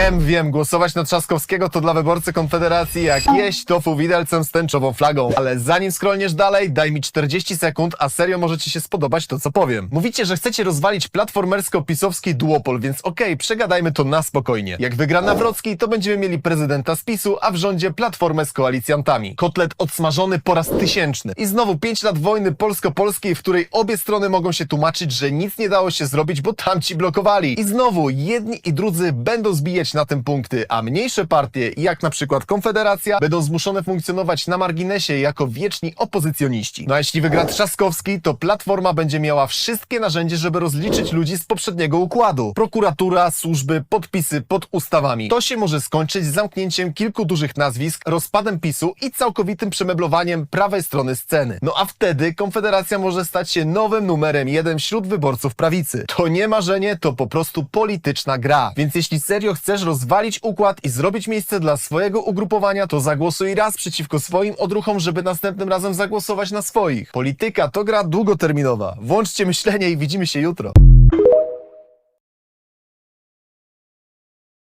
Wiem, wiem, głosować na Trzaskowskiego to dla wyborcy Konfederacji jak jeść tofu widelcem z tęczową flagą. Ale zanim scrollniesz dalej, daj mi 40 sekund, a serio może ci się spodobać to, co powiem. Mówicie, że chcecie rozwalić platformersko-pisowski duopol, więc okej, przegadajmy to na spokojnie. Jak wygra Nawrocki, to będziemy mieli prezydenta z PiSu, a w rządzie platformę z koalicjantami. Kotlet odsmażony po raz tysięczny. I znowu 5 lat wojny polsko-polskiej, w której obie strony mogą się tłumaczyć, że nic nie dało się zrobić, bo tamci blokowali. I znowu jedni i drudzy będą zbijać na tym punkty, a mniejsze partie, jak na przykład Konfederacja, będą zmuszone funkcjonować na marginesie jako wieczni opozycjoniści. No a jeśli wygra Trzaskowski, to Platforma będzie miała wszystkie narzędzia, żeby rozliczyć ludzi z poprzedniego układu. Prokuratura, służby, podpisy pod ustawami. To się może skończyć zamknięciem kilku dużych nazwisk, rozpadem PiSu i całkowitym przemeblowaniem prawej strony sceny. No a wtedy Konfederacja może stać się nowym numerem jeden wśród wyborców prawicy. To nie marzenie, to po prostu polityczna gra. Więc jeśli serio chcesz rozwalić układ i zrobić miejsce dla swojego ugrupowania, to zagłosuj raz przeciwko swoim odruchom, żeby następnym razem zagłosować na swoich. Polityka to gra długoterminowa. Włączcie myślenie i widzimy się jutro.